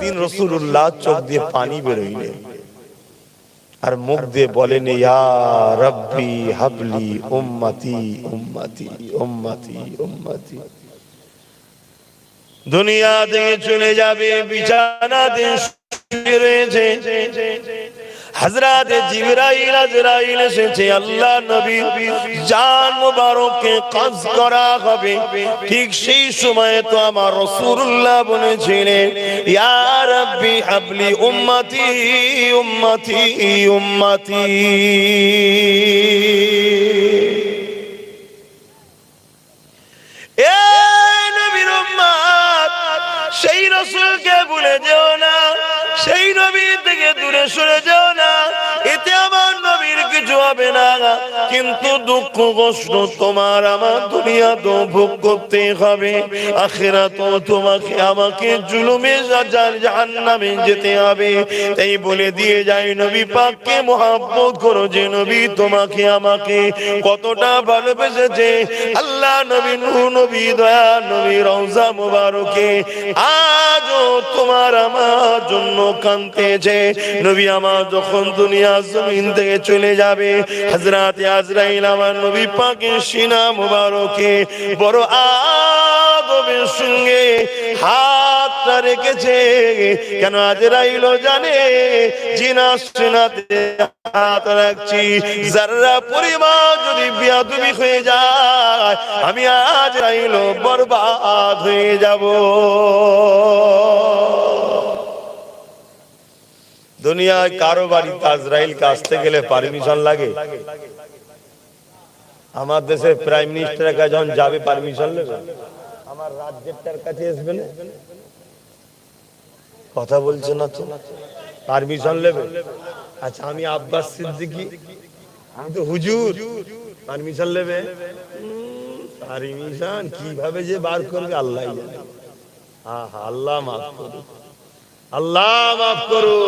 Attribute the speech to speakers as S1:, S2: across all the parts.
S1: দিন রসুল্লাহ চোখ দিয়ে পানি বেরোইলেন আর মুখ দিয়ে বলেন রব্বি হাবলি উম্মতি উম্মতি উম্মতি উম্মতি। দুনিয়া থেকে চলে যাবে বিছানাতে শুয়ে রয়েছে। হযরত জিবরাইল, আজরাইল এসেছে, আল্লাহ নবী। জান মুবারককে কবজ করা হবে। ঠিক সেই সময়ে তো আমার রাসূলুল্লাহ বলেছিলেন, ইয়া রাব্বি হাবলি উম্মতি উম্মতি উম্মতি। এ নবীর উম্মত, সেই রসুলকে ভুলে যেও না। সেই নবী থেকে দূরে সরে যাও না। এতে আমার নবীর হবে না। কিন্তু দুঃখ, কষ্ট তোমার আমার দুনিয়া তো ভোগ করতে হবে। আখেরা তো তোমাকে, আমাকে জুলুমে জাহান নামে যেতে হবে। তাই বলে দিয়ে যায় নবী পাককে মহাব্বত করো যে, নবী তোমাকে, আমাকে কতটা ভালোবেসেছে। আল্লাহ নবী নূহ নবী দয়া, নবী রওজা মুবারকে আজও তোমার আমার জন্য কাঁদতেছে। নবী আমার যখন দুনিয়া জমিন থেকে চলে যাবে হযরত আজরাইল আমার নবী পাকের সিনা মুবারকে বড় আদবের সঙ্গে হাতটা রেখেছে। কেন আজরাইল জানে? জিনা সিনাতে হাত রাখছি। যারা পরিমাণ যদি বিয়াদুবি হয়ে যায়, আমি আজ রাইল বরবাদ হয়ে যাব। দুনিয়ায় কারও বাড়িতে আজরাইলকে আসতে গেলে পারমিশন লাগে? আমার দেশের প্রাইম মিনিস্টারের কাছে যখন যাবে পারমিশন নেবে? আমার রাজ্যেরটার কাছে আসবে না? কথা বলছে না তো? পারমিশন নেবে? আচ্ছা আমি আব্বাস সিদ্দিকি। আমি তো হুজুর। পারমিশন নেবে? পারমিশন কীভাবে যে বার করবে আল্লাহ জানে। আল্লাহ মাফ করুন আল্লাহ মাফ করো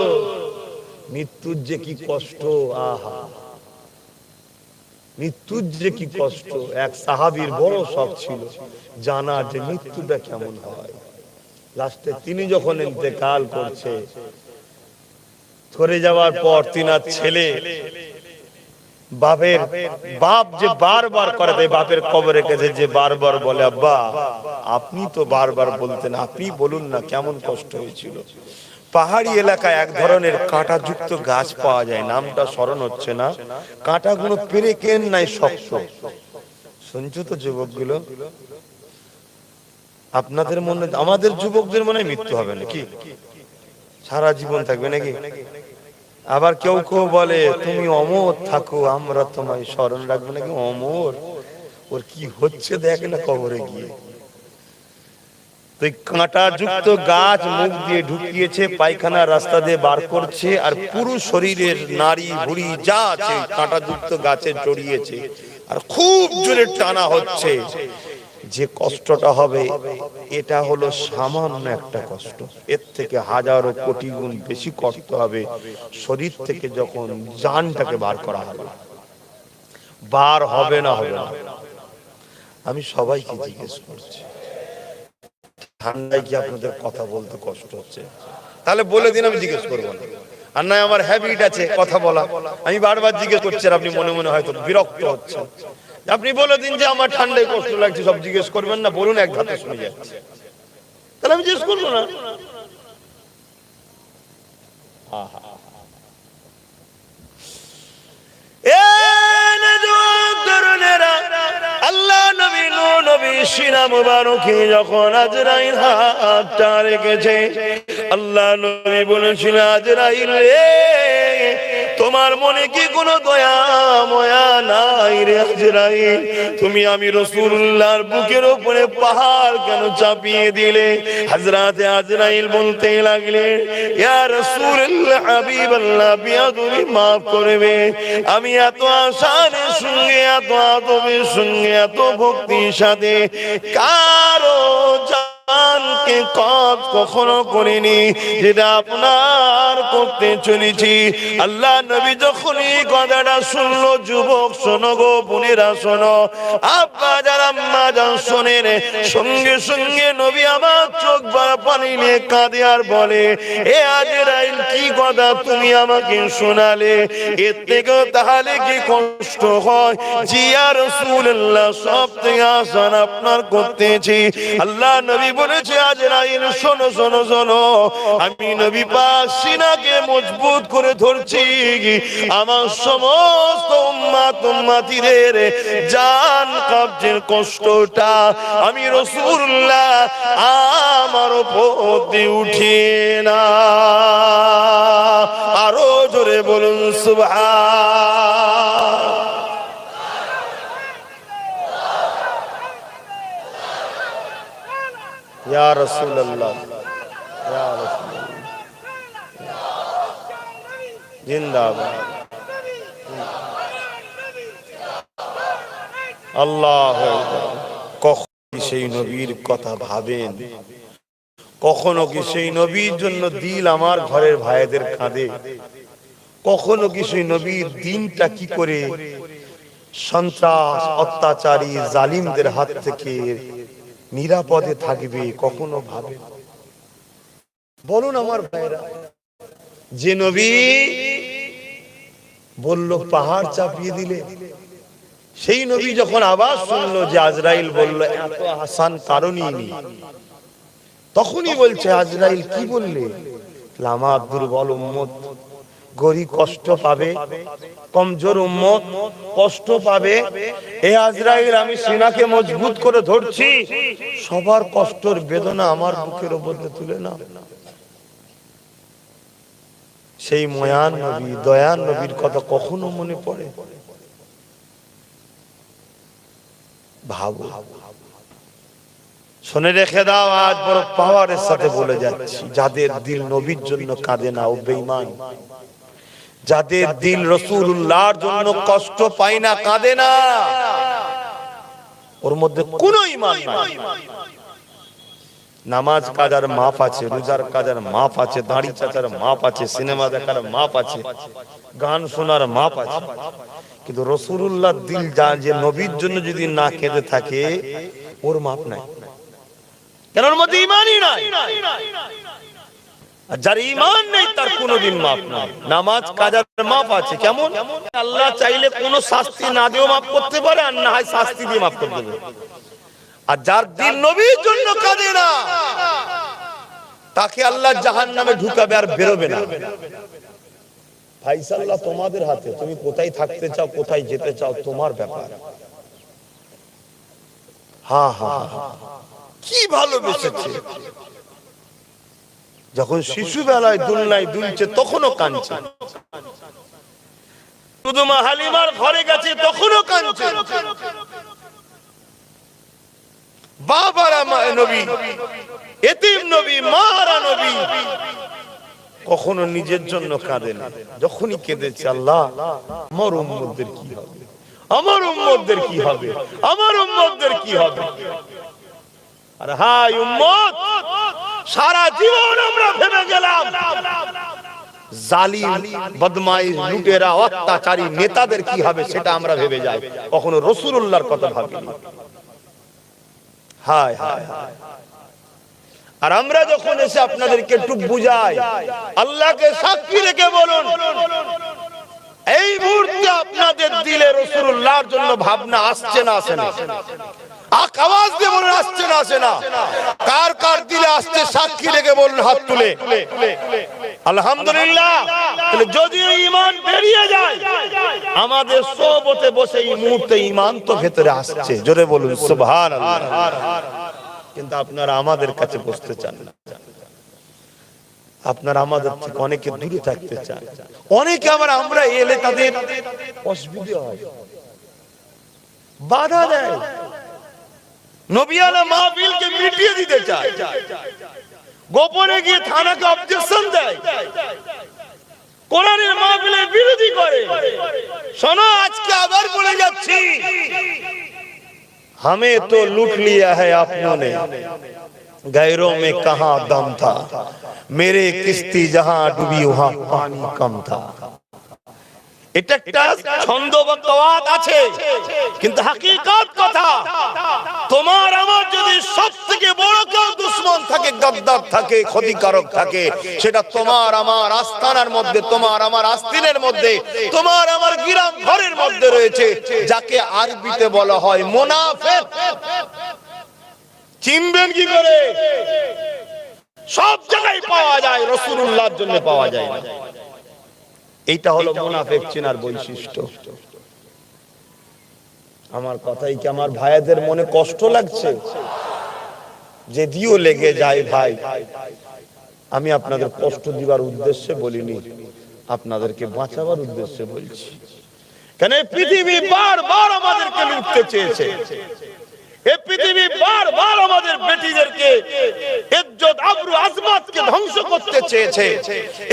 S1: মৃত্যুর যে কি কষ্ট, আহা। মৃত্যুর যে কি কষ্ট, এক সাহাবীর বড় শখ ছিল জানার যে মৃত্যুটা কেমন হয়। লাস্টে তিনি যখন ইন্তেকাল করছে করে যাওয়ার পর তিনার ছেলে, বাপের বাপ যে বারবার করে দেয়, বাপের কবরে গেছে যে বারবার বলে, আব্বা, আপনি তো বারবার বলতেন, আপনি বলুন না কেমন কষ্ট হয়েছিল? পাহাড়ি এলাকায় এক ধরনের কাঁটাযুক্ত গাছ পাওয়া যায়। নামটা স্মরণ হচ্ছে না। কাঁটাগুলো পেরে কেন নাই শক্ত? শুনছো তো যুবকগুলো? আপনাদের মনে, আমাদের যুবকদের মনে মৃত্যু হবে নাকি সারা জীবন থাকবে নাকি? আবার কেউ কেউ বলে, তুমি অমর থাকো, আমরা তোমায় স্মরণ রাখব নাকি অমর? ওর কি হচ্ছে দেখ না কবরে গিয়ে। তো কাঁটা যুক্ত গাছ মুখ দিয়ে ঢুকিয়েছে, পায়খানা রাস্তা দিয়ে বার করছে, আর পুরো শরীরের নারী ভুড়ি যা আছে কাঁটা যুক্ত গাছে জড়িয়েছে। আর খুব জোরে টানা হচ্ছে। যে কষ্টটা হবে, এটা হলো সামান্য একটা কষ্ট। এর থেকে হাজারো কোটি গুণ বেশি কষ্ট হবে শরীর থেকে যখন জানটাকে বার করা হবে। বার হবে না হবে না। আমি সবাইকে জিজ্ঞেস করছি। ঠান্ডায় কি আপনাদের কথা বলতে কষ্ট হচ্ছে। তাহলে বলে দিন, আমি জিজ্ঞেস করব না। আর নয় আমার হ্যাবিট আছে কথা বলা। আমি বারবার জিজ্ঞেস করছি আর আপনি মনে মনে হয়তো বিরক্ত হচ্ছেন। আপনি বলে দিন যে আমার ঠান্ডায় কষ্ট লাগছে, সব জিজ্ঞেস করবেন না, বলুন, এক ধাতে শুনে যাচ্ছে। তাহলে আমি জিজ্ঞেস করব না। আল্লাহ নবী যখন আজরাইল হাতটা রেখেছে, আল্লাহ নবী বলেছিল, আজরাইল রে, তোমার মনে কি কোনো দয়া ময়া নাই রে তুমি আমি বুকের উপরে পাহাড় কেন চাপিয়ে দিলে? হযরতে আজরাইল বলতে লাগলেন ইয়া তুমি করবে। আমি এত আশার সঙ্গে, এত আদবের সঙ্গে, এত ভক্তির সাথে কারও জানকে কত কখনো করিনি, যেটা আপনার করতে চলেছি। আল্লাহ নবী কথাটা শুনলো, যুবক শোনো গো, বোনেরা শোনো, আব্বা যারা যান শোনেন, সঙ্গে সঙ্গে নবী আমার চোখ পানি নিয়ে কাঁদে আর বলে, এ কি কথা তুমি আমাকে শোনালে? এর থেকেও তাহলে কি কষ্ট হয়? জিয়া রসুল্লাহ সব থেকে আসান আপনার করতেছি। আল্লাহ নবী বলেছে আজরাইল শোনো শোনো শোনো। আমি নবী পাক সিনাকে মজবুত করে ধরছি। আমার সমস্ত উম্মাত, উম্মাতিদের জান কবজের কষ্টটা আমি রসুল্লাহ আমার উপর উঠিয়ে না। আরও জোরে বলুন, সুবহান। কথা ভাবেন? কখনো কি সেই নবীর জন্য দিল আমার ঘরের ভাইদের কাঁদে কখনো কি সেই নবীর দিনটা কি করে সন্ত্রাস, অত্যাচারী, জালিমদের হাত থেকে নিরাপদে থাকবে, কখনো ভাবে বলুন আমার ভাইরা যে নবী বলল, পাহাড় চাপিয়ে দিলে, সেই নবী যখন আবার শুনলো যে আজরাইল বলল, এত আসান কারণই নেই। তখনই বলছে, আজরাইল কি বললে? আমার দুর্বল উম্মত। গরিব কষ্ট পাবে, কমজোর উম্মত কষ্ট পাবে। এ আজরাইল, আমি সিনাকে মজবুত করে ধরছি। সবার কষ্টের বেদনা আমার বুকের উপর তুলে না সেই ময়ান নবী, দয়ান নবীর কথা কখনো মনে পড়ে? ভাবো। শুনে রেখে দাও, আজ বড় পাওয়ারের সাথে বলে যাচ্ছি। যাদের দিল নবীর জন্য কাঁদে না, ও বেঈমান। যাদের দিল রসুল্লাহর জন্য কষ্ট পায় না কাঁদে না। ওর মধ্যে কোনো ইমান নাই। নামাজ কাজার মাপ আছে রোজার কাজার মাপ আছে দাড়ি চাচার মাপ আছে সিনেমা দেখার মাপ আছে গান শোনার মাপ আছে। কিন্তু রসুল্লাহ দিল যা যে নবীর জন্য যদি না কেঁদে থাকে ওর মাপ নাই। কেন ওর মধ্যে ইমানই নাই? যার ইমান নেই, তার নাই। নামাজ, কাজার মাপ আছে, কেমন? আল্লাহ চাইলে কোনো শাস্তি না দিয়েও মাফ করতে পারে, আর না হয় শাস্তি দিয়ে মাফ করতে পারে আর যার দিল নবীর জন্য কাঁদে না, তাকে আল্লাহ জাহান নামে ঢুকাবে আর বেরোবে না। ফাইসাল্লাহ, তোমাদের হাতে, তুমি কোথায় থাকতে চাও, কোথায় যেতে চাও, তোমার ব্যাপার। হা হা। কি ভালোবেসেছে? যখন শিশু বেলায় দুলনায় দুলছে, তখনও কাঁদছে। শুধু মা হালিমার ঘরে গেছে, তখনও কাঁদছে। বাবারা নবী, এতিম নবী, মারা নবী। কখনো নিজের জন্য কাঁদে না। যখনই কেঁদেছে আল্লাহ, আমার উম্মতদের কি হবে? আমার উম্মতদের কি হবে? আমার উম্মতদের কি হবে? আর হাই উম্মত! সারা জীবন আমরা ভেবে গেলাম, জালিম, বদমাইশ, লুটেরা, অত্যাচারী নেতাদের কি হবে সেটা আমরা ভেবে যাই। কখনো রসুল্লাহর কথা ভাবিনি। হায় হায় হায়। আর আমরা যখন এসে আপনাদেরকে একটু বুঝাই, আল্লাহকে সাক্ষী রেখে বলুন, এই মুহূর্তে আপনাদের দিলে রসুল্লাহর জন্য ভাবনা আসছে না আসে না? আক আওয়াজ দিয়ে বলুন আসছে না, আসে না। কার কার দিলে আসছে সাক্ষী রেখে বলুন হাত তুলে। আলহামদুলিল্লাহ। যদি ইমান বেরিয়ে যায়, আমাদের সবতে বসে এই মুহূর্তে ইমান তো ভেতরে আসছে। জোরে বলুন সুবহান কিন্তু আপনারা আমাদের কাছে বসতে চান না। আপনারা আমাদের থেকে অনেকে দূরে থাকতে চান। অনেকে আবার আমরা এলে তাদের অসুবিধা হয়। বাধা দেয়। নবিয়ানা মাহফিলকে মিটিয়ে দিতে চায় গোপনে গিয়ে থানাকে অবজেকশন দেয় কোরআনের মাহফিলের বিরোধী করে শোনো আজকে আবার বলে যাচ্ছি हमें तो लूट लिया है आपनों ने गैरों में कहा दम था मेरे किस्ती जहां डूबी वहां पानी कम था এটা একটা ছন্দ আছে। কিন্তু হাকিকত কথা তোমার আমার যদি সব থেকে বড় কেউ দুশ্মন থাকে গদ্দার থাকে ক্ষতিকারক থাকে সেটা তোমার আমার মধ্যে তোমার আমার আস্তিনের মধ্যে তোমার আমার গিরাম ঘরের মধ্যে রয়েছে যাকে আরবিতে বলা হয় মোনাফেক। চিনবেন কি করে? সব জায়গায় পাওয়া যায় রসুল্লাহর জন্য পাওয়া যায় এইটা হলো মোনাফেক চেনার বৈশিষ্ট্য। আমার কথাই কি আমার ভাইয়াদের মনে কষ্ট লাগছে? যে দিও লেগে যায় ভাই। আমি আপনাদের কষ্ট দিবার উদ্দেশ্যে বলিনি আপনাদেরকে বাঁচাবার উদ্দেশ্যে বলছি। কেন পৃথিবী বারবার আমাদেরকে লুটতে চেয়েছে? ইজ্জত, আবরু, আজমাতকে ধ্বংস করতে চেয়েছে।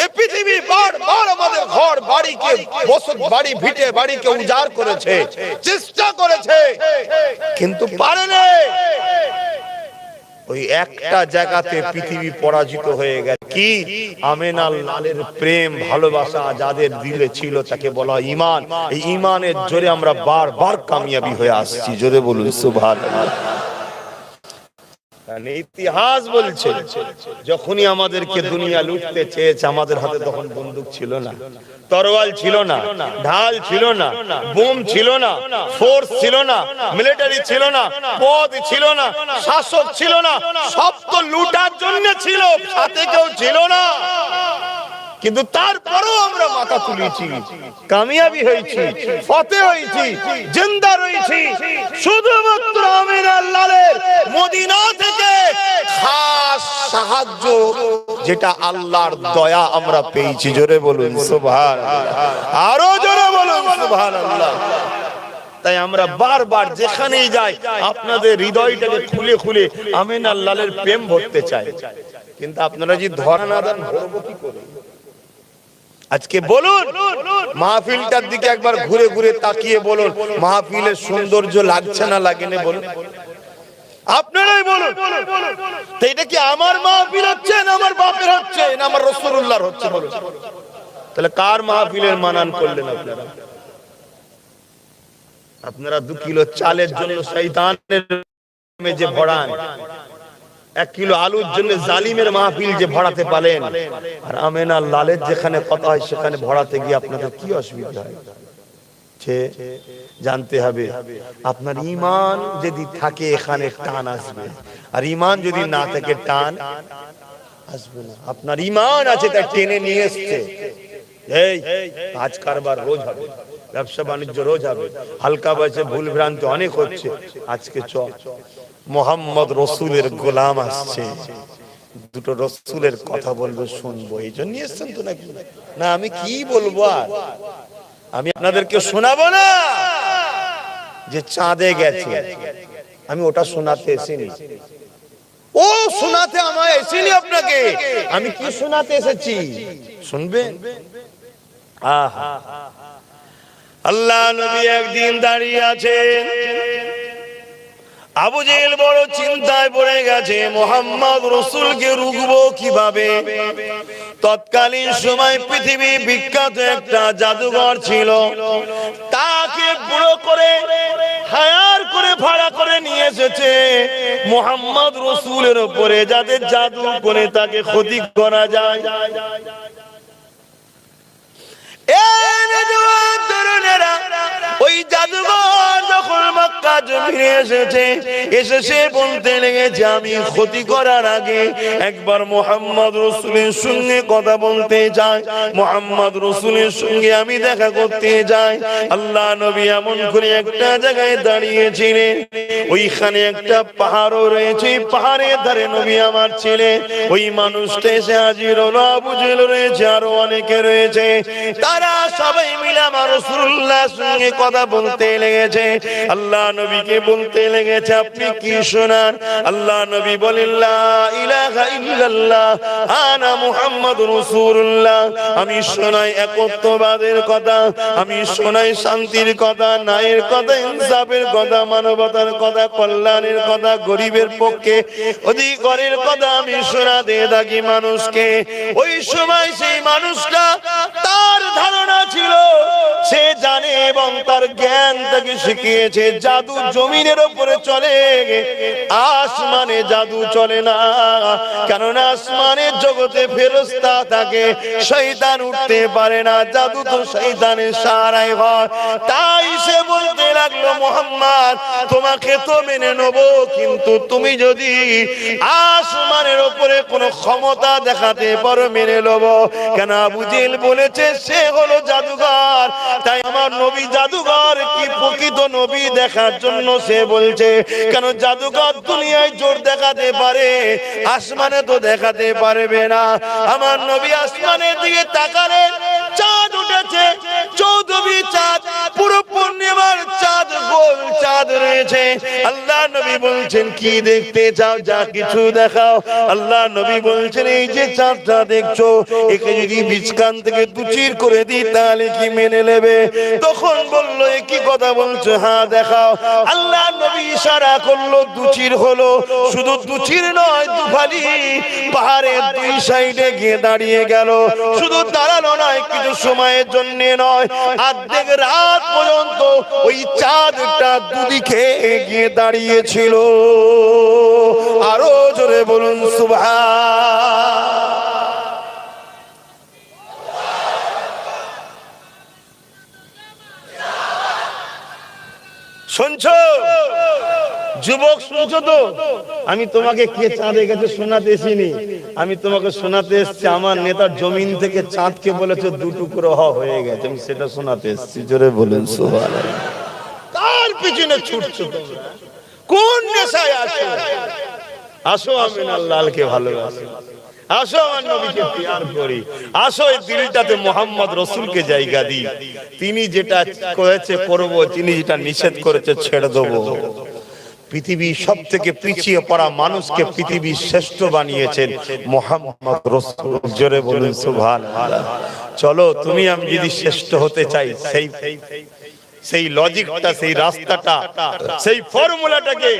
S1: এই পৃথিবী বারবার আমাদের ঘর, বাড়িকে, বসত, বাড়ি, ভিটে, বাড়িকে উজাড় করেছে, চেষ্টা করেছে, কিন্তু পারেনি। ওই একটা জায়গাতে পৃথিবী পরাজিত হয়ে গেছে। কি? আমেনাল লালের প্রেম, ভালোবাসা যাদের দিলে ছিল তাকে বলা ইমান এই ইমানের জোরে আমরা বারবার কামিয়াবি হয়ে আসছি। জোরে বলুন কারণ ইতিহাস বলছে, যখনই আমাদেরকে দুনিয়া লুটতে চেয়েছে, আমাদের হাতে তখন বন্দুক ছিল না, তরোয়াল ছিল না, ঢাল ছিল না, বোম ছিল না, ফোর্স ছিল না, মিলিটারি ছিল না, পদ ছিল না, শাসক ছিল না, সব তো লুটার জন্য ছিল, সাথে কেউ ছিল না। কিন্তু তারপরেও আমরা মাথা তুলেছি, কামিয়াবি হয়েছি, ফতে হয়েছি, জিন্দা রয়েছি। শুধুমাত্র আমির আল্লাহের মদিনা থেকে খাস সাহায্য যেটা আল্লাহর দয়া আমরা পেয়েছি। জোরে বলুন সুবহান আরও জোরে বলুন সুবহান আল্লাহ তাই আমরা বারবার যেখানেই যাই, আপনাদের হৃদয়টাকে খুলে খুলে আমিন আল্লাহের প্রেম ভরতে চাই। কিন্তু আপনারা যদি ধরা না দেন ভরবো কি করে? আজকে বলুন, মাহফিলটার দিকে একবার ঘুরে ঘুরে তাকিয়ে বলুন মাহফিলের সৌন্দর্য লাগছে না লাগে না বলুন। আপনারাই বলুন এটা কি আমার মাহফিল হচ্ছে না আমার বাপের হচ্ছে না আমার রসুল্লাহর হচ্ছে বলুন। তাহলে কার মাহফিলের মানান করলেন আপনারা? আপনারা দু কিলো চালের জন্য শৈতানের যে ভরান এক কিলো আলুর জন্য জালিমের মাহফিল যে ভরাতে পারেন। আর আমেনা লালের যেখানে কথা হয়, সেখানে ভরাতে গিয়ে আপনাদের কি অসুবিধা হয়? জানতে হবে, আপনার ইমান যদি থাকে, এখানে টান আসবে। আর ইমান যদি না থাকে, টান আসবে না। আপনার ইমান আছে তা টেনে নিয়ে এসছে। এই, কাজ কারবার রোজ হবে, ব্যবসা বাণিজ্য রোজ হবে। হালকা বয়সে ভুল ভ্রান্তি অনেক হচ্ছে। আজকে চ। মোহাম্মদ রসুলের গোলাম আসছে দুটো রসুলের কথা বলব, শুনব। এই জন্য এসছেন তো নাকি? না, আমি কি বলব আর? আমি আপনাদেরকে শোনাবো না? যে চাঁদে গেছে। আমি ওটা শোনাতে এসেনি ও, শোনাতে আমায় এসেনি আপনাকে। আমি কি শোনাতে এসেছি? শুনবেন আহা। আল্লাহ নবী একদিন দাঁড়িয়ে আছেন। আবু জেল বড় চিন্তায় পড়ে গেছে, মোহাম্মদ রসুলকে রুখবো কীভাবে? তৎকালীন সময় পৃথিবী বিখ্যাত একটা জাদুঘর ছিল। তাকে বুড়ো করে, হায়ার করে, ভাড়া করে নিয়ে এসেছে। মোহাম্মদ রসুলের উপরে যাদের জাদু করে তাকে ক্ষতি করা যায়। এই জমিনে এসেছে। এসে বলতে লেগেছে, আমি ক্ষতি করার আগে একবার মোহাম্মদ রসুলের সঙ্গে কথা বলতে চাই। মোহাম্মদ রসুলের সঙ্গে আমি দেখা করতে যাই আল্লাহ নবী এমন করে একটা জায়গায় দাঁড়িয়েছিলেন। ওইখানে একটা পাহাড়ও রয়েছে। পাহাড়ের ধারে নবী আমার ছেলে। ওই মানুষটা এসে হাজির হলো। আবু রয়েছে, আরও অনেকে রয়েছে। তারা সবাই মিলে আমার রসুল্লাহ সঙ্গে কথা বলতে লেগেছে। আল্লাহ নবীকে বলতে লেগেছে, আপনি কি শোনান? আল্লাহ নবী রাসূলুল্লাহ। আমি শোনাই একত্ববাদের কথা, আমি শোনাই শান্তির কথা, ন্যায়ের কথা, ইনসাফের কথা, মানবতার কথা, কল্যাণের কথা, গরিবের পক্ষে অধিকারের কথা আমি শোনাতে থাকি মানুষকে। ওই সময় সেই মানুষটা তার ধারণা ছিল, সে জানে এবং তার জ্ঞান তাকে শিখিয়েছে জাদু জমিনের উপরে চলে। আসমানে জাদু চলে না। কারণ আসমানের জগতে ফেরস্তা থাকে। শৈতান উঠতে পারে না। জাদু তো শৈতানের সারাই হয় তাই সে বলতে লাগল, মোহাম্মদ, তোমাকে তো মেনে নেব, কিন্তু তুমি যদি আসমানের উপরে কোনো ক্ষমতা দেখাতে পারো, মেনে নেব। কেন আবু জেল বলেছে, সে হলো জাদুঘর। তাই আমার নবী জাদুঘর কি প্রকৃত নবী দেখার জন্য সে বলছে, কেন জাদুঘর দুনিয়ায় জোর দেখাতে পারে, আসমানে তো দেখাতে পারবে না। আমার নবী আসমানের দিকে তাকালেন, চাঁদ উঠেছে চৌধুরী চাঁদ, পুরো পূর্ণিমার চাঁদ গোল চাঁদ রয়েছে। আল্লাহ নবী বলছেন, কি দেখতে চাও? যা কিছু দেখাও। আল্লাহ নবী বলছেন, এই যে চাঁদটা দেখছ, একে যদি বীজকান থেকে দুচির করে দিই, তাহলে কি মেনে নেবে? তখন বলল এ কি কথা বলছো হ্যাঁ দেখাও। আল্লাহ নবী ইশারা করল দুচির হলো। শুধু দুচির নয়, দুফালি পাহাড়ের দুই সাইডে গিয়ে দাঁড়িয়ে গেল। শুধু দাঁড়ানো নয়, কিছু সময়ের জন্য নয় অর্ধেক রাত পর্যন্ত ওই চাঁদটা দুদিকে গিয়ে দাঁড়িয়েছিল। আরও জোরে বলুন সুভা শুনছো? যুবক শুনছো তো? আমি তোমাকে কে চাঁদে গেছে শোনাতে এসিনি আমি তোমাকে শোনাতে এসছি, আমার নেতার জমিন থেকে চাঁদকে বলেছে দু টুকরো হ, হয়ে গেছে। আমি সেটা শোনাতে এসছি, জোরে বলুন সুবহান তার পিছনে ছুটছো কোন নেশায় আসো আসো আমি লালকে ভালোবাসি। আসো, আমার নবীকে প্রিয়ার করি। আসো, এই দিলটাতে মোহাম্মদ রসুলকে জায়গা দিই। তিনি যেটা করেছে করব, তিনি যেটা নিষেধ করেছে ছেড়ে দেবো। পৃথিবীর সব থেকে পিছিয়ে পড়া মানুষকে পৃথিবীর শ্রেষ্ঠ বানিয়েছেন মোহাম্মদ রসুল। জোরে বলুন সুভান চলো, তুমি আমি যদি শ্রেষ্ঠ হতে চাই, সেই সেই লজিকটা সেই রাস্তাটা, সেই ফর্মুলাটাকে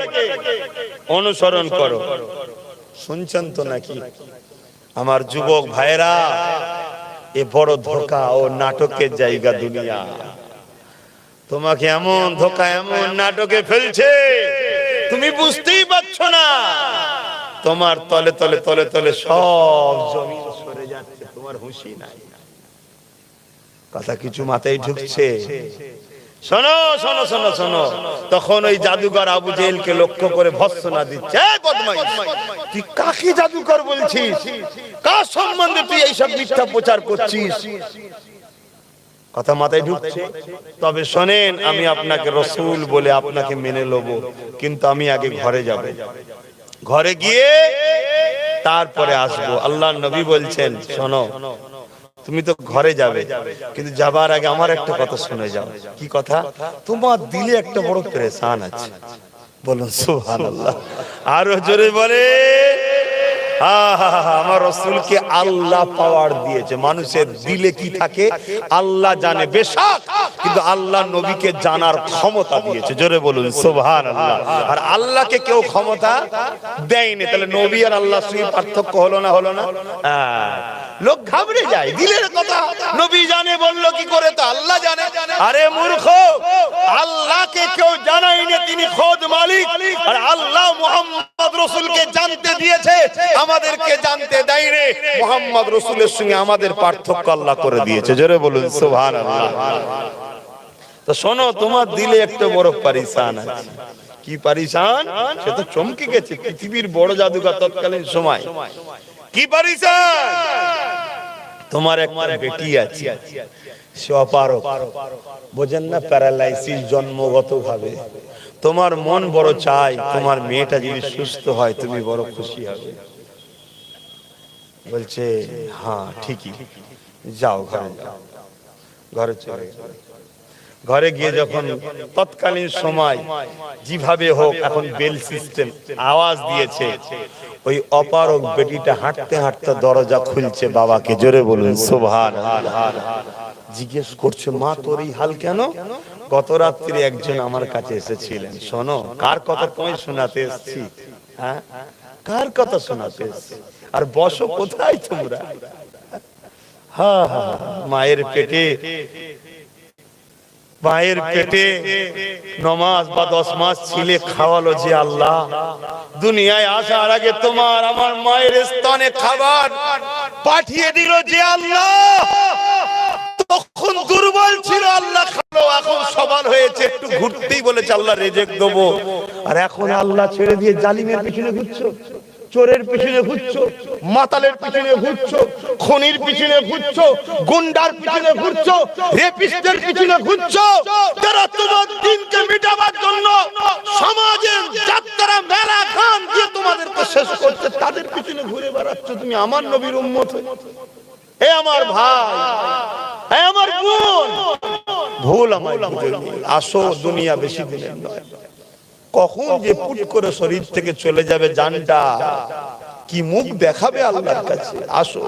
S1: অনুসরণ করো। শুনছেন তো নাকি? আমার যুবক ভাইরা এ বড় ধোকা ও নাটকের জায়গা দুনিয়া। তোমাকে এমন ধোকা, এমন নাটকে ফেলছে তুমি বুঝতেই পারছ না। তোমার তলে তলে তলে তলে সব জমিন সরে যাচ্ছে, তোমার হুঁশি নাই। কথা কিছু মাথায় ঢুকছে। শোনো শোনো শোনো শোনো। তখন ওই জাদুকর আবু জেলকে লক্ষ্য করে ভৎসনা দিচ্ছে। তুই কাকে জাদুকর বলছিস? কার সম্বন্ধে তুই এইসব মিথ্যা প্রচার করছিস? কথা মাথায় ঢুকছে। তবে শোনেন, আমি আপনাকে রসুল বলে আপনাকে মেনে লব কিন্তু আমি আগে ঘরে যাব। ঘরে গিয়ে তারপরে আসব। আল্লাহ নবী বলছেন, শোনো, তুমি তো ঘরে যাবে, কিন্তু যাবার আগে আমার একটা কথা শুনে যাও। কি কথা? তোমার দিলে একটা বড় প্রেসান আছে। বলুন সুহান আল্লাহ আরও জোরে বলে আমার রসুলকে আল্লাহ পাওয়ার দিয়েছে। মানুষের দিলে কি থাকে? আল্লাহ জানে বেশাক, কিন্তু আল্লাহ নবীকে জানার ক্ষমতা দিয়েছে। জোরে বলুন সোভান আর আল্লাহকে কেউ ক্ষমতা দেয়নি। তাহলে নবী আর আল্লাহ সুই পার্থক্য হলো না হলো না? হ্যাঁ। লোক ঘাবড়ে যায়, দিলের কথা। নবী জানে, বলল, কি করে তো আল্লাহ জানে। আরে মূর্খ, আল্লাহকে কেউ জানায়নি, তিনি খোদ মালিক। আর আল্লাহ মোহাম্মদ রসুলকে জানতে দিয়েছে আমাদেরকে জানতে দেয়নি মোহাম্মদ রসুলের সঙ্গে আমাদের পার্থক্য আল্লাহ করে দিয়েছে। জোরে বলুন তো শোনো, তোমার দিলে একটা বড় পারিসান আছে। কি পারিসান সে তো চমকে গেছে, পৃথিবীর বড় জাদুকর তৎকালীন সময়। কি পারিসান তোমার একটা বেটি আছে, সে অপারক। বোঝেন না, প্যারালাইসিস জন্মগত ভাবে। তোমার মন বড় চাই তোমার মেয়েটা যদি সুস্থ হয়, তুমি বড় খুশি হবে। বলছে হ্যাঁ ঠিকই। যাও ঘরে যাও। ঘরে চলে। ঘরে গিয়ে যখন তৎকালীন সময় যেভাবে হোক, এখন বেল সিস্টেম আওয়াজ দিয়েছে, ওই অপারক বেটিটা হাঁটতে হাঁটতে দরজা খুলছে বাবাকে, জোরে বলুন সোভান জিজ্ঞেস করছে, মা, তোর এই হাল কেন? গত রাত্রি একজন আমার কাছে এসেছিলেন। শোনো, কার কথা তোমায় শোনাতে এসেছি? হ্যাঁ? কার কথা শোনাতে এসেছি? আর বসো কোথায় তোমরা? হ্যাঁ হ্যাঁ মায়ের পেটে। মায়ের পেটে নমাজ বা দশ মাস ছিলে খাওয়ালো যে আল্লাহ। দুনিয়ায় আসার আগে তোমার আমার মায়ের স্তনে খাবার পাঠিয়ে দিল যে আল্লাহ। তখন দুর্বল ছিল আল্লাহ খালো, এখন সবার হয়েছে, একটু ঘুরতেই বলেছে, আল্লাহ রেজেক দেবো। আর এখন আল্লাহ ছেড়ে দিয়ে জালিমের পিছনে ঘুরছো। চোরের পিছনে ঘুরছো, মাতালের পিছনে ঘুরছো, খনির পিছনে ঘুরছো, গুন্ডার পিছনে ঘুরছো রেপিস্টের পিছনে ঘুরছো। যারা তোমার দিনকে মেটাবার জন্য সমাজের যাত্রা মেলা গান দিয়ে তোমাদেরকে শেষ করছে, তাদের পিছনে ঘুরে বেড়াচ্ছ। তুমি আমার নবীর উম্মত এ আমার ভাই এ আমার বোন, ভুল আমার আসো দুনিয়া বেশি দিনের নয়। কখন যে পুট করে শরীর থেকে চলে যাবে জানটা? কি মুখ দেখাবে আল্লাহর কাছে? আসো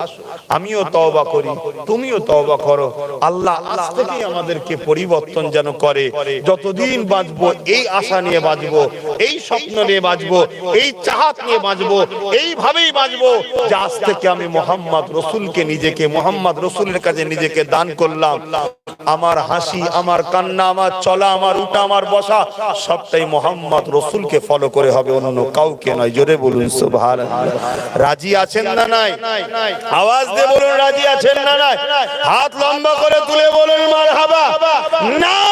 S1: আমিও তওবা করি তুমিও তওবা করো। আল্লাহ আজ থেকেই আমাদেরকে পরিবর্তন যেন করে। যতদিন বাঁচবো এই আশা নিয়ে বাঁচবো এই স্বপ্ন নিয়ে বাঁচবো এই চাহাত নিয়ে বাঁচবো এইভাবেই বাঁচবো যে আজ থেকে আমি মোহাম্মদ রসুলকে নিজেকে মোহাম্মদ রসুলের কাছে নিজেকে দান করলাম। আমার হাসি আমার কান্না আমার চলা আমার উঠা আমার বসা সবটাই মোহাম্মদ রসুলকে ফলো করে হবে। অন্য কাউকে নয় জোরে বলুন সুবহানাল্লাহ রাজি আছেন না নাই? আওয়াজ দিয়ে বলুন, রাজি আছেন না নাই? হাত লম্বা করে তুলে বলুন মার হাবা নারে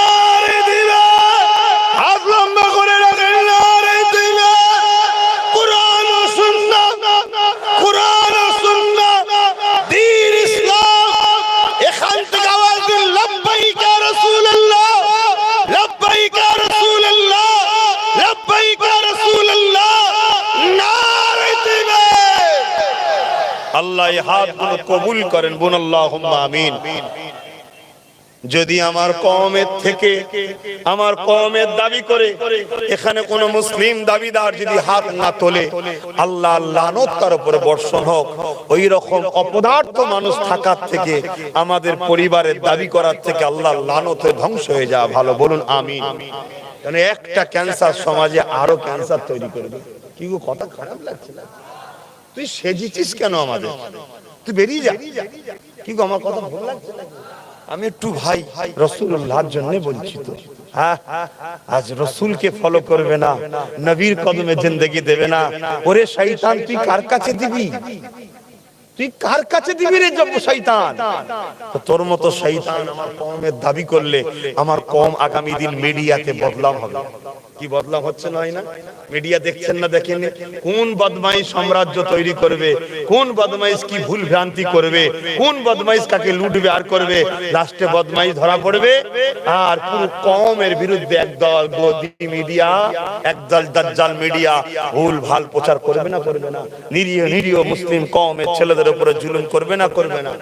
S1: এই হাতগুলো কবুল করেন বোন আল্লাহুম্মা আমিন। যদি আমার কমের থেকে, আমার কমের দাবি করে, এখানে কোন মুসলিম দাবিদার যদি হাত না তোলে, আল্লাহ তার উপরে বর্ষণ হোক। ওই রকম অপদার্থ মানুষ থাকার থেকে, আমাদের পরিবারের দাবি করার থেকে আল্লাহ লানতে ধ্বংস হয়ে যাওয়া ভালো। বলুন আমি একটা ক্যান্সার সমাজে আরও ক্যান্সার তৈরি করবে? কি কথা খারাপ লাগছে না? তুই সেজিছিস কেন আমাদের? তুই বেরিয়ে যা। কি গো আমার কথা ভুল লাগছে? আমি একটু ভাই রসুল্লাহর জন্য বলছি তো। হ্যাঁ আজ রসুলকে ফলো করবে না নবীর কদমে জিন্দগি দেবে না। ওরে শৈতান তুই কার কাছে দিবি? তুই কার কাছে দিবি রে জব শৈতান তো তোর মতো শৈতান আমার দাবি করলে আমার কম আগামী দিন মিডিয়াতে বদলাম হবে। কি বদলাম হচ্ছে না মিডিয়া দেখছেন না দেখেন কোন বদমাইশ সাম্রাজ্য তৈরি করবে? কোন বদমাইশ কি ভুল ভ্রান্তি করবে? কোন বদমাইশ কাকে লুটবে আর করবে? লাস্টে বদমাইশ ধরা পড়বে। আর পুরো কমের বিরুদ্ধে একদল মিডিয়া, একদল দাজ্জাল মিডিয়া ভুল ভালো প্রচার করবে না করবে না। নিরীহ নিরীহ মুসলিম কমের ছেলেদের উপরে জুলুম করবে না করবে না।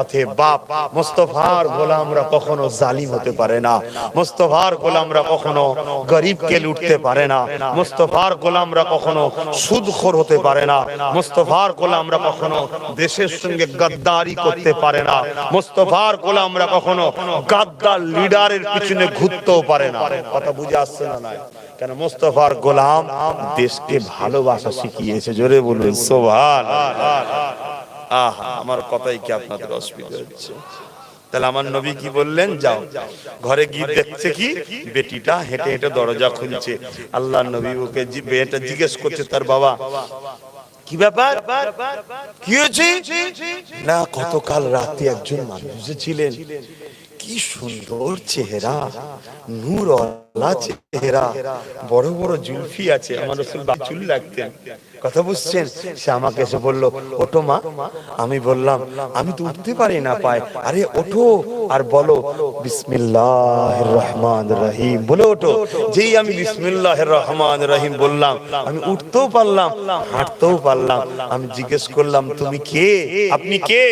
S1: অথে বাপ, মোস্তফার গোলামরা কখনো জালিম হতে পারে না। মোস্তফার গোলামরা কখনো গরিবকে লুটতে পারে না। মোস্তফার গোলামরা কখনো সুদখোর হতে পারে না। মোস্তফার গোলামরা কখনো দেশের সঙ্গে গাদ্দারি করতে পারে না। মোস্তফার গোলামরা কখনো গাদ্দার লিডারের পিছনে ঘুরতেও পারে না। কথা বুঝে আসছে না নাই? কেন মোস্তফার গোলাম দেশকে ভালোবাসা শিখিয়েছে, জোরে বলুন সোভান আহা, আমার কথাই কি আপনাদের অসুবিধা হচ্ছে? তাহলে আমার নবী কি বললেন? যাও। ঘরে গিয়ে দেখছে কি? বেটিটা হেঁটে হেঁটে দরজা খুলছে। আল্লাহ নবী ওকে বেটা জিজ্ঞেস করছে, তার বাবা, কি ব্যাপার? কি হয়েছে? না, গতকাল রাতে একজন মানুষ ছিলেন। কি সুন্দর চেহারা, নূরওয়ালা চেহারা, বড় বড় জুলফি আছে। আমার চুল রাখতেন কথা বুঝছেন? সে আমাকে এসে বলল, ওঠো মা। আমি বললাম, আমি তো উঠতে পারি না পাই আরে, ওঠো আর বলো বিসমিল্লাহ রহমান রহিম। বলে ওঠো। যেই আমি বিসমিল্লাহ রহমান রহিম বললাম, আমি উঠতেও পারলাম, হাঁটতেও পারলাম। আমি জিজ্ঞেস করলাম, তুমি কে? আপনি কে?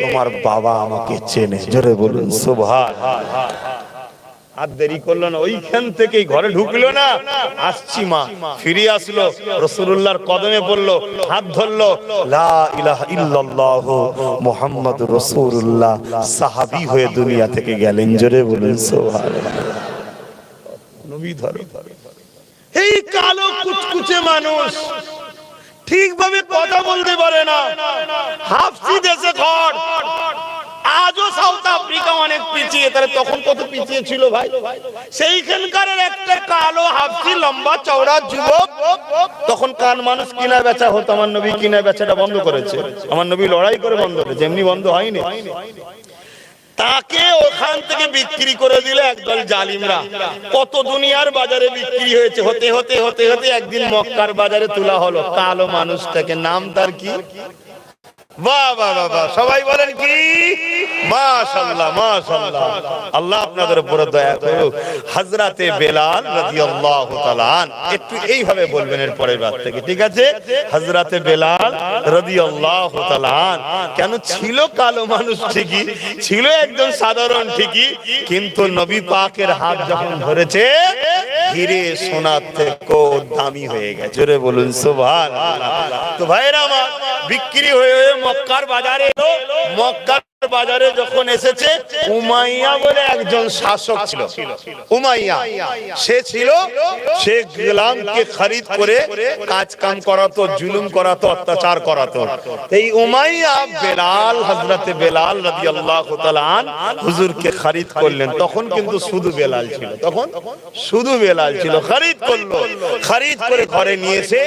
S1: তোমার বাবা আমাকে চেনে। জোরে বলুন, সুবহান। আর দেরি করল না। ওইখান ঘরে ঢুকলো না। আসছি মা। ফিরে আসলো। রসুল্লাহর কদমে পড়ল। হাত ধরলো। মুহাম্মদ রসুল্লাহ সাহাবী হয়ে দুনিয়া থেকে গেলেন জোরে বলুন এই কালো কুচকুচে মানুষ। ঠিকভাবে কথা বলতে পারে না। হাফসি দেশে ঘর। আজও সাউথ আফ্রিকা অনেক পিছিয়ে, তাহলে তখন কত পিছিয়ে ছিল ভাই? সেইখানকার একটা কালো হাফসি, লম্বা চওড়া যুবক, তখন কান মানুষ কিনা বেচা হতো, আমার নবী কিনা বেচাটা বন্ধ করেছে। আমার নবী লড়াই করে বন্ধ করেছে এমনি বন্ধ হয়নি। তাকে ওখান থেকে বিক্রি করে দিলে একদল জালিমরা। কত দুনিয়ার বাজারে বিক্রি হয়েছে, হতে হতে হতে হতে একদিন মক্কার বাজারে তোলা হলো। কালো মানুষটাকে, নাম তার কি? সবাই বলেন কি? কেন ছিল কালো মানুষ ঠিকই, ছিল একজন সাধারণ ঠিকই, কিন্তু নবী পাকের হাত যখন ধরেছে হিরে সোনার থেকে দামি হয়ে গেছে। বলুন, সুবহানাল্লাহ। তো ভাইরা বিক্রি হয়ে মক্কার বাজারে এলো মক্কার বাজারে যখন এসেছে, উমাইয়া বলে একজন শাসক ছিল। উমাইয়া, সে ছিল, সে গোলামকে খরিদ করে কাজ কাম করাতো, জুলুম করাতো, অত্যাচার করাতো। এই উমাইয়া বেলাল, হযরতে বেলাল তাআলা আন, হুজুরকে খরিদ করলেন। তখন কিন্তু শুধু বেলাল ছিল। তখন শুধু বেলাল ছিল। খরিদ করল। খরিদ করে ঘরে নিয়েছে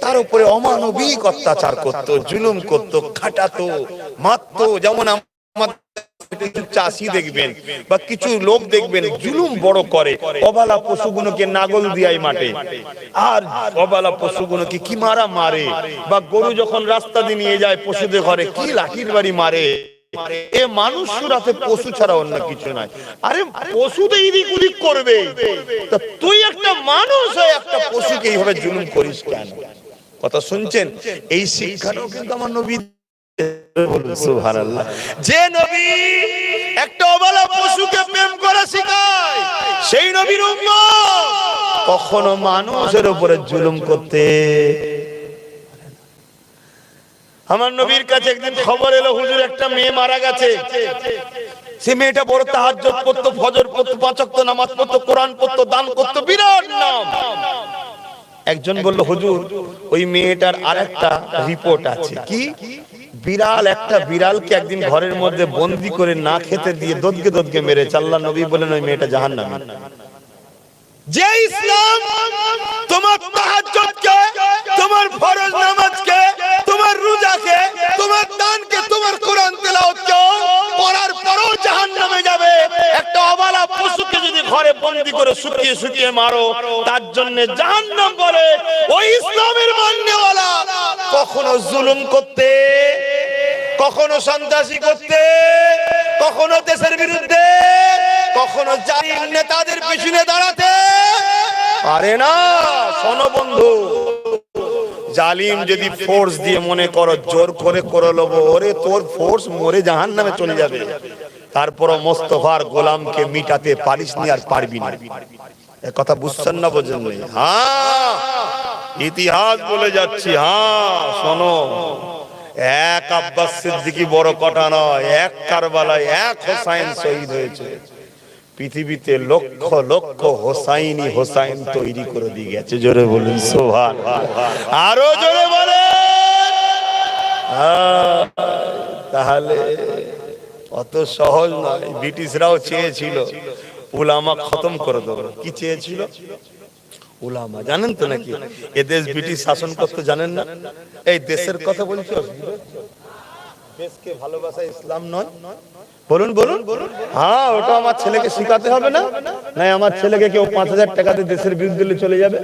S1: তার উপরে অমানবিক অত্যাচার করত, জুলুম করত, খাটাতো, মারতো, যেমন চাষি দেখবেন বা কিছু লোক দেখবেন, জুলুম বড় করে। অবালা নাগল দিয়াই মাঠে। আর অবালা কি মারা মারে? বা গরু যখন রাস্তা দিয়ে নিয়ে যায় পশুদের ঘরে, কি লাঠির বাড়ি মারে? এ মানুষ পশু ছাড়া অন্য কিছু নাই আরে, পশু তো এদিক ওদিক করবে। তা তুই একটা মানুষ হয়ে একটা পশুকে এইভাবে জুলুম করিস কেন? কথা শুনছেন? এই শিক্ষাটাও কিন্তু আমার নবী। যে নবী একটা অবলা পশুকে প্রেম করা শেখায়, সেই নবীর কখনো মানুষের উপরে জুলুম করতে আমার নবীর কাছে একদিন খবর এলো, হুজুর একটা মেয়ে মারা গেছে। সে মেয়েটা বড় তাহাজ্জুদ পড়তো, ফজর পড়তো, পাঁচ ওয়াক্ত নামাজ পড়তো, কোরআন পড়তো, দান করতো, বিরাট নাম। একজন বলল, হুজুর, ওই মেয়েটার আরেকটা রিপোর্ট আছে। কি? বিড়াল, একটা বিড়ালকে একদিন ঘরের মধ্যে বন্দি করে না খেতে দিয়ে দদকে দদকে মেরে চাল্লা নবী বলেন, ওই মেয়েটা জাহান্নামী। যে ইসলাম তোমার তাহাজ্জুদকে, তোমার ফরজ নামাজকে, তোমার রোজাকে, তোমার দানকে, তোমার কোরআন তেলাওয়াতকে পড়ার পরও জাহান্নামে যাবে। একটা অবালা পশুকে যদি ঘরে বন্দি করে শুকিয়ে শুকিয়ে মারো, তার জন্য জাহান্নাম বলে, ওই ইসলামের মান্যওয়ালা কখনো জুলুম করতে, কখনো সন্ত্রাসী করতে, কখনো দেশের বিরুদ্ধে, কখনো জালিম নেতাদের পিছনে দাঁড়াতে পারে না, শোনো বন্ধু। জালিম যদি ফোর্স দিয়ে মনে করো, জোর করে করে লবো, ওরে তোর ফোর্স মরে জাহান নামে চলে যাবে। তারপর মোস্তফার গোলামকে মিটাতে পারিস নি আর পারবি না। কথা বুঝছেন না বোঝেন? হ্যাঁ ইতিহাস বলে যাচ্ছি হ্যাঁ শোনো। এক আব্বাস সিদ্দিকি বড় কটা নয়, এক কারবালায় এক হোসাইন শহীদ হয়েছে। পৃথিবীতে লক্ষ লক্ষ হোসাইনি হোসাইন তৈরি করে দিয়ে গেছে। জোরে বলুন সোভান আরও জোরে বলে তাহলে অত সহজ নয়। ব্রিটিশরাও চেয়েছিল। উলামা খতম করে দেবো। কি চেয়েছিল? উলামা, জানেন তো নাকি? এ দেশ ব্রিটিশ শাসন করতে, জানেন না? এই দেশের কথা বলছি? দেশকে ভালোবাসা ইসলাম নয়। বলুন বলুন। হ্যাঁ ওটা আমার ছেলেকে শিখাতে হবে না। নাই, আমার ছেলেকে কেউ পাঁচ হাজার টাকাতে দেশের বিরুদ্ধে চলে যাবে।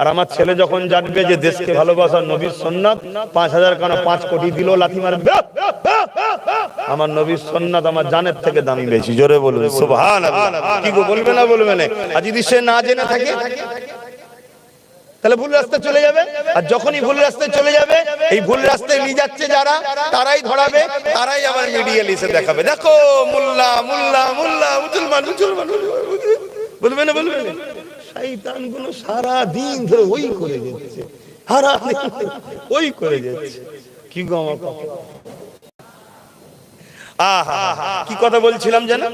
S1: আর আমার ছেলে যখন জানবে যে দেশকে ভালোবাসা নবীর সন্ন্যাত, পাঁচ হাজার কেন পাঁচ কোটি দিল, লাথি মারবে। আমার নবীর সন্ন্যাত আমার জানের থেকে দামি বেশি। জোরে বলুন সুবহান কি বলবে না বলবে না? আর যদি সে না জেনে থাকে তাহলে ভুল রাস্তায় চলে যাবে। আর যখনই ভুল রাস্তায় চলে যাবে, এই ভুল রাস্তায় নিয়ে যাচ্ছে যারা, তারাই ধরাবে, তারাই আবার মিডিয়া লিসে দেখাবে। দেখো, মুল্লা মুল্লা মুল্লা, মুসলমান মুসলমান, বলবে না বলবে না। শয়তানগুলো সারা দিন ধরে ওই করে যাচ্ছে। সারা ওই করে যাচ্ছে। কি গো আমার আহা, কি কথা বলছিলাম জানেন